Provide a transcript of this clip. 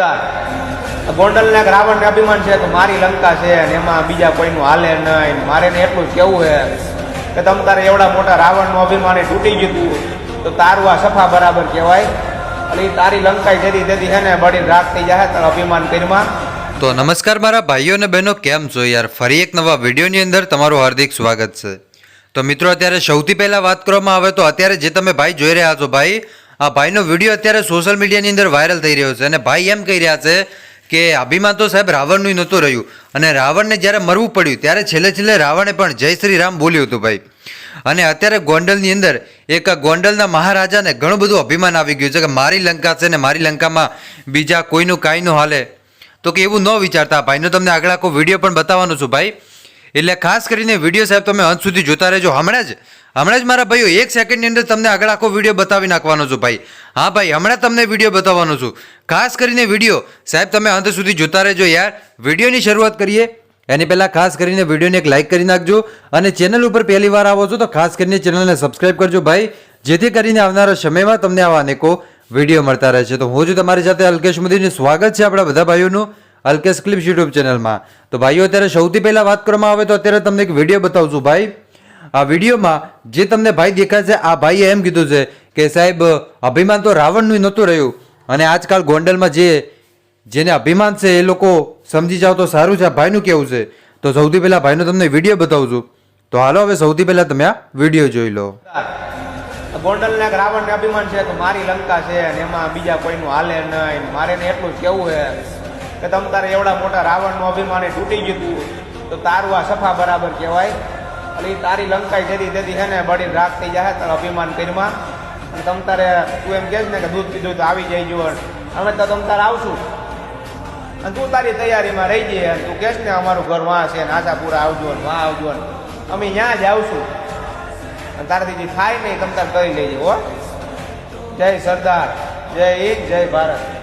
સરદાર. ગોંડલને રાવણને અભિમાન છે, તો મારી લંકા છે અને એમાં બીજા કોઈનું હાલે નહીં. મારે ને એટલું જ કેવું છે કે તમ તારે એવડા મોટા રાવણનું અભિમાન તૂટી ગયું તો. તારું આ સફા બરાબર કહેવાય. અને એ તારી લંકા જેથી તેથી છે ને બળી રાખ થઈ જાય, તારું અભિમાન કરીમાં. તો નમસ્કાર મારા ભાઈઓ અને બહેનો, કેમ છો યાર? ફરી એક નવા વિડીયોની અંદર તમારું હાર્દિક સ્વાગત છે. તો મિત્રો, અત્યારે સૌથી પહેલાં વાત કરવામાં આવે તો અત્યારે જે તમે ભાઈ જોઈ રહ્યા છો ભાઈ આ ભાઈનો વીડિયો અત્યારે સોશિયલ મીડિયાની અંદર વાયરલ થઈ રહ્યો છે અને ભાઈ એમ કહી રહ્યા છે કે અભિમાન તો સાહેબ રાવણનું નહોતું રહ્યું અને રાવણને જ્યારે મરવું પડ્યું ત્યારે છેલ્લે છેલ્લે રાવણે પણ જય શ્રી રામ બોલ્યું હતું ભાઈ. અને અત્યારે ગોંડલની અંદર એક ગોંડલના મહારાજાને ઘણું બધું અભિમાન આવી ગયું છે કે મારી લંકા છે ને મારી લંકામાં બીજા કોઈનું કાંઈ ન હાલે. તો કે એવું ન વિચારતા ભાઈનો તમને આગળ આખો વીડિયો પણ બતાવવાનો છું ભાઈ. એટલે ખાસ કરીને વીડિયો સાહેબ તમે અંત સુધી જોતા રહેજો. હમણાં જ હમણાં જ મારા ભાઈઓ એક સેકન્ડની અંદર તમને આગળ આખો વીડિયો બતાવી નાખવાનો છું ભાઈ. હા ભાઈ, હમણાં તમને વીડિયો બતાવવાનો છું. ખાસ કરીને વીડિયો, સાહેબ તમે અંત સુધી જોતા રહેજો યાર. વિડીયોની શરૂઆત કરીએ. એની પહેલાં ખાસ કરીને વિડીયોને એક લાઇક કરી નાખજો અને ચેનલ ઉપર પહેલી વાર આવો છો તો ખાસ કરીને ચેનલને સબસ્ક્રાઈબ કરજો ભાઈ. જેથી કરીને આવનારા સમયમાં તમને આવા અનેકો વીડિયો મળતા રહે છે. તો હું છું તમારી સાથે અલ્કેશ મોદીનું સ્વાગત છે આપણા બધા ભાઈઓનું. અલ્કેશ ક્લિપ્સ યુટ્યુબ ચેનલમાં. તો ભાઈઓ, અત્યારે સૌથી પહેલાં વાત કરવામાં આવે તો અત્યારે તમને એક વીડિયો બતાવું છું ભાઈ. આ વિડીયોમાં જે તમને ભાઈ દેખાય છે, આ ભાઈએ એમ કીધું છે કે સાહેબ, અભિમાન તો રાવણનું નહોતું રહ્યું. અને આજકાલ ગોંડલમાં જે, જેને અભિમાન છે એ લોકો સમજી જાવ તો સારું છે. આ ભાઈનું કેવું છે? તો સૌથી પહેલાં ભાઈનો તમને વીડિયો બતાવું છું તો હાલો, હવે સૌથી પહેલાં તમે આ વીડિયો જોઈ લો. ગોંડલને રાવણને અભિમાન છે, તો મારી લંકા છે અને એમાં બીજા કોઈનું હાલે નહીં. મારે એટલું જ કેવું છે. કે તમ તારે એવડા મોટા રાવણનું અભિમાન તૂટી ગયું તો તારું આ સફા બરાબર કહેવાય. એટલે તારી લંકાઈ જેથી તેથી છે ને બળી રાખ થઈ જાય તારા અભિમાન કરીમાં. અને તમ તારે, તું એમ કહેશ ને કે દૂધ પીધું તો આવી જાય જોવા અમે તો તમ તારે આવશું. અને તું તારી તૈયારીમાં રહી જઈએ. અને તું કહેશ ને, અમારું ઘર વાં છે ને આશાપુરા આવજો ને, વાં આવજો ને. અમે ત્યાં જ આવશું. અને તારાથી જે થાય નહીં, તમ તાર કરી લેજે, હો. જય સરદાર, જય હિન્દ, જય ભારત.